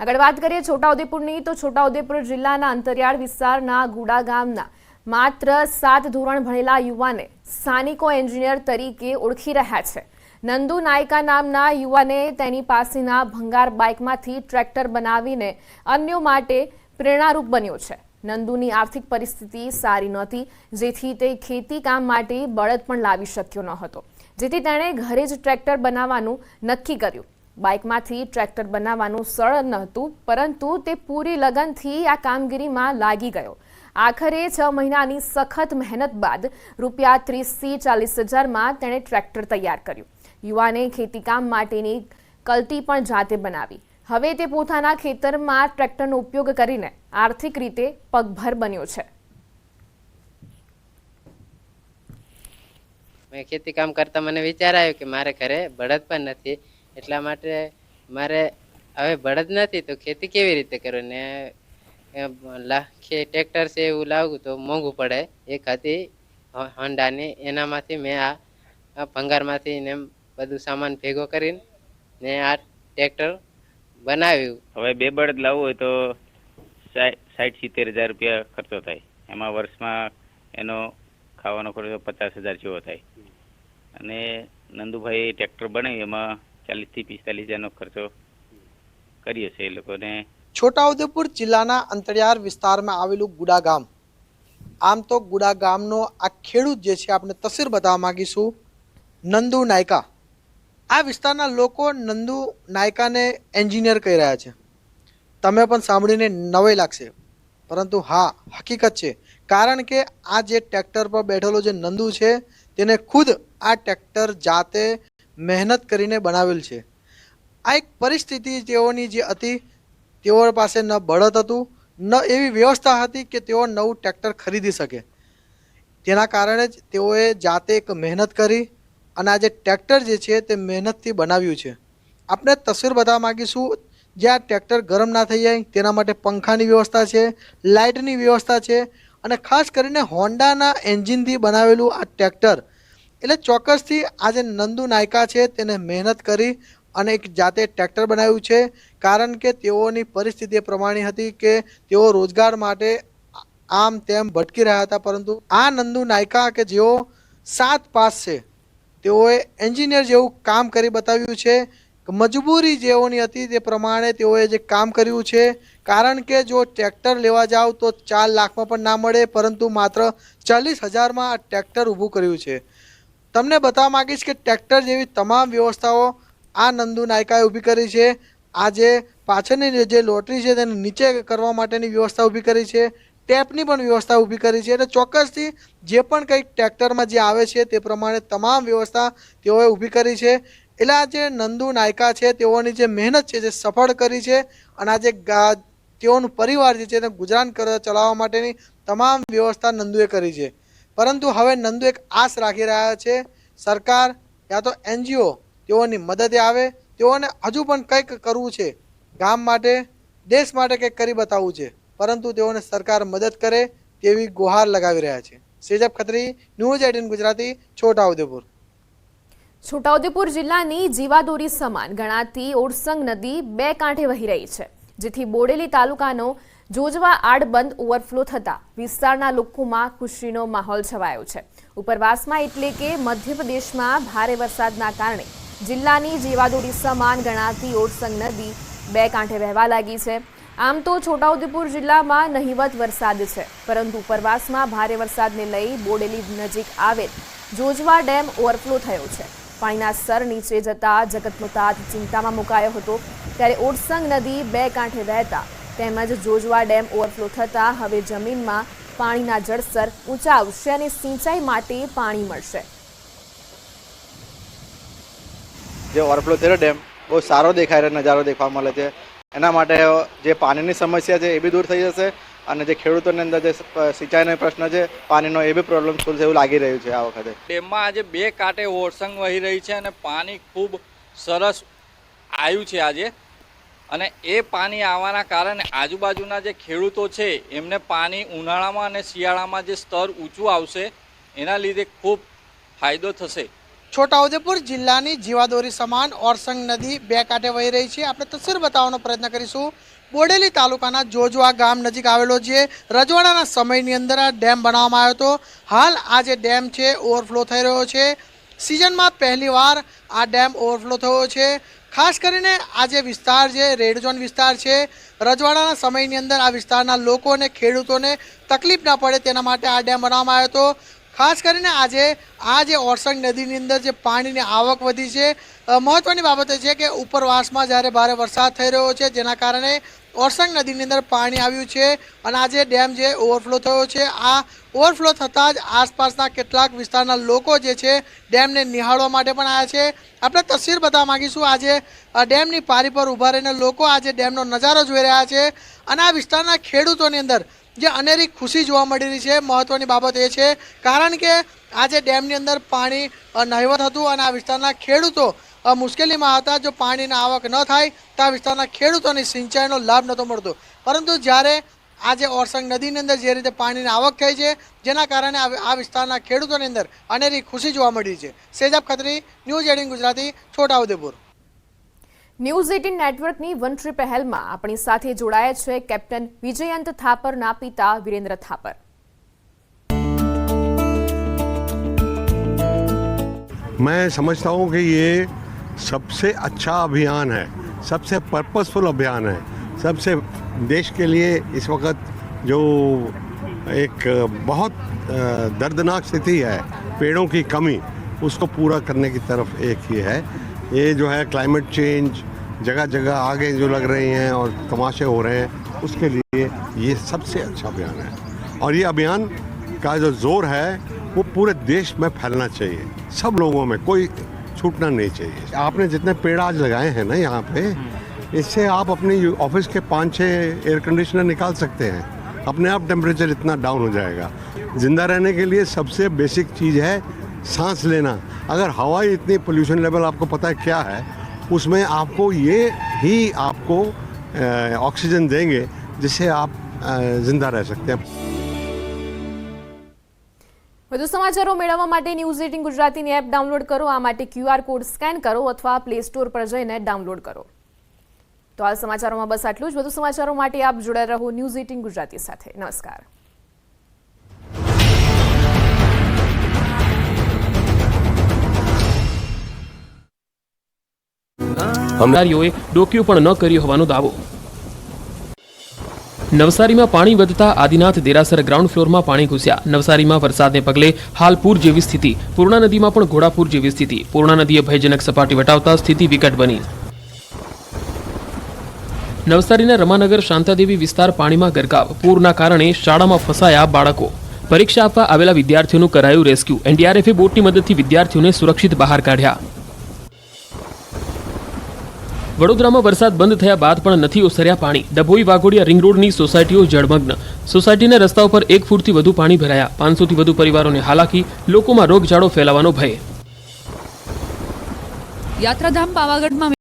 આગળ વાત કરીએ છોટાઉદેપુરની, તો છોટાઉદેપુર જિલ્લાના અંતરિયાળ વિસ્તારના ગુડા ગામના માત્ર સાત ધોરણ ભણેલા યુવાને સ્થાનિકો એન્જિનિયર તરીકે ઓળખી રહ્યા છે. નંદુ નાયકા નામના યુવાને તેની પાસેના ભંગાર બાઇકમાંથી ટ્રેક્ટર બનાવીને અન્યો માટે પ્રેરણારૂપ બન્યો છે. નંદુની આર્થિક પરિસ્થિતિ સારી નહોતી, જેથી તે ખેતી કામ માટે બળદ પણ લાવી શક્યો ન હતો. જેથી તેણે ઘરે જ ટ્રેક્ટર બનાવવાનું નક્કી કર્યું. બાઇકમાંથી ટ્રેક્ટર બનાવવાનું સરળ નહોતું પરંતુ તે પૂરી લગનથી આ કામગીરીમાં લાગી ગયો. આખરે છ મહિનાની સખત મહેનત બાદ રૂપિયા ત્રીસથી ચાલીસ હજારમાં તેણે ટ્રેક્ટર તૈયાર કર્યું. યુવાને ખેતીકામ માટેની કલટી પણ જાતે બનાવી. હવે તે પોતાના ખેતરમાં ટ્રેક્ટરનો ઉપયોગ કરીને આર્થિક રીતે પગભર બન્યો છે. મેં ખેતી કામ કરતા મને વિચાર આવ્યો કે મારે ઘરે બળદ પણ નથી. એટલા માટે મારે હવે બળદ નથી તો ખેતી કેવી રીતે કરું? ને ટ્રેક્ટર છે એવું લાવું તો મોંઘું પડે. એક હતી હોન્ડાની. એનામાંથી મેં આ ભંગારમાંથી ને એમ બધું સામાન ભેગો કરીને ને આ ટ્રેક્ટર બનાવ્યું. હવે બે બળદ લાવવું હોય તો સાઠ સાઠ સિત્તેર હજાર રૂપિયા ખર્ચો થાય. એમાં વર્ષમાં એનો ખાવાનો ખર્ચો પચાસ હજાર જેવો થાય. અને નંદુભાઈ ટ્રેક્ટર બનાવ્યું એમાં ચાલીસથી પિસ્તાલીસ હજારનો ખર્ચો કર્યો છે એ લોકોને. છોટાઉદેપુર જિલ્લાના અંતરિયાળ વિસ્તારમાં આવેલું ગુડા ગામ આમ તો ગુડા ગામનો આ ખેડૂત જે છે, આપણે તસવીર બતાવવા માગીશું, નંદુ નાયકા. આ વિસ્તારના લોકો નંદુ નાયકાને એન્જિનિયર કહી રહ્યા છે. તમે પણ સાંભળીને નવાઈ લાગશે. પરંતુ હા, હકીકત છે. કારણ કે આ જે ટ્રેક્ટર પર બેઠેલો જે નંદુ છે, તેને ખુદ આ ટ્રેક્ટર જાતે મહેનત કરીને બનાવેલ છે. આ એક પરિસ્થિતિ તેઓની જે હતી, તેઓ પાસે ન બળદ હતું, ન એવી વ્યવસ્થા હતી કે તેઓ નવું ટ્રેક્ટર ખરીદી શકે. તેના કારણે જ તેઓએ જાતે એક મહેનત કરી અને આ જે ટ્રેક્ટર જે છે તે મહેનતથી બનાવ્યું છે. આપણે તસવીર બતાવવા માગીશું જ્યાં ટ્રેક્ટર ગરમ ના થઈ જાય, તેના માટે પંખાની વ્યવસ્થા છે, લાઇટની વ્યવસ્થા છે અને ખાસ કરીને હોન્ડાના એન્જિનથી બનાવેલું આ ટ્રેક્ટર એટલે ચોક્કસથી આજે નંદુ નાયકા છે તેને મહેનત કરી અને એક જાતે ટ્રેક્ટર બનાવ્યું છે. કારણ કે તેઓની પરિસ્થિતિ પ્રમાણે હતી કે તેઓ રોજગાર માટે આમ તેમ ભટકી રહ્યા હતા. પરંતુ આ નંદુ નાયકા કે જેઓ સાત પાસ છે, તેઓએ એન્જિનિયર જેવું કામ કરી બતાવ્યું છે. મજબૂરી જેઓની હતી તે પ્રમાણે તેઓએ જે કામ કર્યું છે, કારણ કે જો ટ્રેક્ટર લેવા જાવ તો ચાર લાખમાં પણ ના મળે, પરંતુ માત્ર ચાલીસ હજારમાં આ ટ્રેક્ટર ઊભું કર્યું છે. તમને બતાવવા માંગીશ કે ટ્રેક્ટર જેવી તમામ વ્યવસ્થાઓ આ નંદુ નાયકાએ ઊભી કરી છે. આ જે પાછળની જે લોટરી છે તેને નીચે કરવા માટેની વ્યવસ્થા ઊભી કરી છે. ટેપની પણ વ્યવસ્થા ઊભી કરી છે. એટલે ચોક્કસથી જે પણ કંઈક ટ્રેક્ટરમાં જે આવે છે તે પ્રમાણે તમામ વ્યવસ્થા તેઓએ ઊભી કરી છે. એટલે આ જે નંદુ નાયકા છે તેઓની જે મહેનત છે જે સફળ કરી છે અને આ જે ગા તેઓનું પરિવાર જે છે તેને ગુજરાન ચલાવવા માટેની તમામ વ્યવસ્થા નંદુએ કરી છે. પરંતુ હવે નંદુ એક આશ રાખી રહ્યા છે, સરકાર યા તો એનજીઓ તેઓની મદદે આવે, તેઓને હજુ પણ કંઈક કરવું છે. ગામ માટે, દેશ માટે કંઈક કરી બતાવવું છે, પરંતુ તેઓને સરકાર મદદ કરે તેવી ગુહાર લગાવી રહ્યા છે. Sejab Khatri, news eighteen Gujarati, Chhotaudepur. Chhota Udepur જિલ્લાની જીવાદોરી સમાન ગણાતી ઓરસંગ નદી બે કાંઠે વહી રહી છે, જેથી બોડેલી તાલુકાનો જોજવા આડબંધ ઓવરફ્લો થતા વિસ્તારના લોકોમાં ખુશીનો માહોલ છવાયો છે. ઉપરવાસમાં એટલે કે મધ્યપ્રદેશમાં ભારે વરસાદના કારણે જિલ્લાની જીવાદોરી સમાન ગણાતી ઓરસંગ નદી બે કાંઠે વહેવા લાગી છે. આમ તો છોટાઉદેપુર જિલ્લામાં નહિવત વરસાદ છે, પરંતુ ઉપરવાસમાં ભારે વરસાદને લઈ બોડેલી નજીક આવેલ જોજવા ડેમ ઓવરફ્લો થયો છે. પાણીના સ્તર નીચે જતા જગતનો તાત ચિંતામાં મુકાયો હતો, ત્યારે ઓરસંગ નદી બે કાંઠે વહેતા તેમજ જોજવા ડેમ ઓવરફ્લો થતાં હવે જમીનમાં પાણીના જળસ્તર ઊંચા આવશે અને સિંચાઈ માટે પાણી મળશે. જે ઓવરફ્લો થયેલો ડેમ બહુ સારો દેખાય રહ્યો નજારો દેખવા મળે છે. એના માટે જે પાણીની સમસ્યા છે એ બી દૂર થઈ જશે અને જે ખેડૂતોની અંદર જે સિંચાઈનો પ્રશ્ન છે પાણીનો એ બી પ્રોબ્લેમ સોલ્વ એવું લાગી રહ્યું છે આ વખતે. ડેમમાં આજે બે કાંઠે ઓરસંગ વહી રહી છે અને પાણી ખૂબ સરસ આવ્યું છે આજે. અને એ પાણી આવવાના કારણે આજુબાજુના જે ખેડૂતો છે, એમને પાણી ઉનાળામાં અને શિયાળામાં જે સ્તર ઊંચું આવશે, એના લીધે ખૂબ ફાયદો થશે. છોટાઉદેપુર જિલ્લાની જીવાદોરી સમાન ઓરસંગ નદી બે કાંઠે વહી રહી છે. આપણે તસવીર બતાવવાનો પ્રયત્ન કરીશું. બોડેલી તાલુકાના જોજવા ગામ નજીક આવેલો છે રજવાડાના સમયની અંદર આ ડેમ બનાવવામાં આવ્યો હતો. હાલ આ જે ડેમ છે, ઓવરફ્લો થઈ રહ્યો છે. સિઝનમાં પહેલીવાર આ ડેમ ઓવરફ્લો થયો છે. ખાસ કરીને આ જે વિસ્તાર છે, રેડ ઝોન વિસ્તાર છે, રજવાડાના સમયની અંદર આ વિસ્તારના લોકોને ખેડૂતોને તકલીફ ના પડે તેના માટે આ ડેમ બનાવવામાં આવ્યો હતો. ખાસ કરીને આજે આ જે ઓરસંગ નદીની અંદર જે પાણીની આવક વધી છે મહત્ત્વની બાબત એ છે કે ઉપરવાસમાં જ્યારે ભારે વરસાદ થઈ રહ્યો છે, જેના કારણે ઓરસંગ નદીની અંદર પાણી આવ્યું છે અને આજે ડેમ જે ઓવરફ્લો થયો છે. આ ઓવરફ્લો થતાં જ આસપાસના કેટલાક વિસ્તારના લોકો જે છે ડેમને નિહાળવા માટે પણ આવ્યા છે. આપણે તસવીર બતાવવા માગીશું, આજે ડેમની પારી પર ઊભા રહીને લોકો આજે ડેમનો નજારો જોઈ રહ્યા છે અને આ વિસ્તારના ખેડૂતોની અંદર જે અનેરી ખુશી જોવા મળી રહી છે. મહત્ત્વની બાબત એ છે, કારણ કે આજે ડેમની અંદર પાણી નહીવત હતું અને આ વિસ્તારના ખેડૂતો મુશ્કેલીમાં હતા જો પાણીની આવક ન થાય તો આ વિસ્તારના ખેડૂતોની સિંચાઈનો લાભ નહોતો મળતો પરંતુ જ્યારે આજે ઓરસંગ નદીની અંદર જે રીતે પાણીની આવક થઈ છે જેના કારણે આ આ વિસ્તારના ખેડૂતોની અંદર અનેરી ખુશી જોવા મળી છે Sejab Khatri news eighteen Gujarati Chhota Udepur news eighteen નેટવર્કની વન ટ્રી પહેલમાં આપણી સાથે જોડાયા છે કેપ્ટન વિજયંત થાપરના પિતા વિરેન્દ્ર થાપર मैं समझता हूँ कि ये सबसे अच्छा अभियान है, सबसे पर्पसफुल अभियान है। सबसे देश के लिए इस वक्त जो एक बहुत दर्दनाक स्थिति है, पेड़ों की कमी, उसको पूरा करने की तरफ़ एक ये है। ये जो है क्लाइमेट चेंज जगह जगह आगे जो लग रही हैं और तमाशे हो रहे हैं, उसके लिए ये सबसे अच्छा अभियान है। और ये अभियान का जो ज़ोर है, वो पूरे देश में फैलना चाहिए। सब लोगों में, कोई छूटना नहीं चाहिए। आपने जितने पेड़ आज लगाए हैं ना यहाँ पे, इससे आप अपने ऑफ़िस के पाँच छः एयर कंडीशनर निकाल सकते हैं। अपने आप टेम्परेचर इतना डाउन हो जाएगा। ज़िंदा रहने के लिए सबसे बेसिक चीज़ है सांस लेना। अगर हवा ही इतनी पोल्यूशन लेवल आपको पता है क्या है, उसमें आपको ये ही आपको ऑक्सीजन देंगे जिससे आप ज़िंदा रह सकते हैं। વધુ સમાચારો મેળવવા માટે ન્યૂઝ એટીન ગુજરાતીની એપ ડાઉનલોડ કરો. આ માટે ક્યુઆર કોડ સ્કેન કરો અથવા પ્લે સ્ટોર પર જઈને ડાઉનલોડ કરો. તો આ સમાચારોમાં બસ આટલું જ. વધુ સમાચારો માટે આપ જોડાયા રહો ન્યૂઝ એટીન ગુજરાતી સાથે. નમસ્કાર. અમદારીઓએ ડોક્યું પણ ન કર્યું હોવાનો દાવો. નવસારીમાં પાણી વધતા આદિનાથ દેરાસર ગ્રાઉન્ડ ફ્લોરમાં પાણી ઘૂસ્યા. નવસારીમાં વરસાદને પગલે હાલ પૂર જેવી સ્થિતિ. પૂર્ણા નદીમાં પણ ઘોડાપૂર જેવી સ્થિતિ. પૂર્ણા નદીએ ભયજનક સપાટી વટાવતા સ્થિતિ વિકટ બની. નવસારીના રમાનગર શાંતાદેવી વિસ્તાર પાણીમાં ગરકાવ. પૂરના કારણે શાળામાં ફસાયા બાળકો. પરીક્ષા આપવા આવેલા વિદ્યાર્થીઓનું કરાયું રેસ્ક્યુ. એનડીઆરએફે બોટની મદદથી વિદ્યાર્થીઓને સુરક્ષિત બહાર કાઢ્યા. વડોદરામાં વરસાદ બંધ થયા બાદ પણ નથી ઓસર્યા પાણી. ડભોઈ, વાઘોડિયા, રિંગ રોડની સોસાયટીઓ જળમગ્ન. સોસાયટીના રસ્તા ઉપર એક ફૂટથી વધુ પાણી ભરાયા. પાંચસોથી વધુ પરિવારોને હાલાકી, લોકોમાં રોગચાળો ફેલાવાનો ભય. યાત્રાધામ પાવાગઢમાં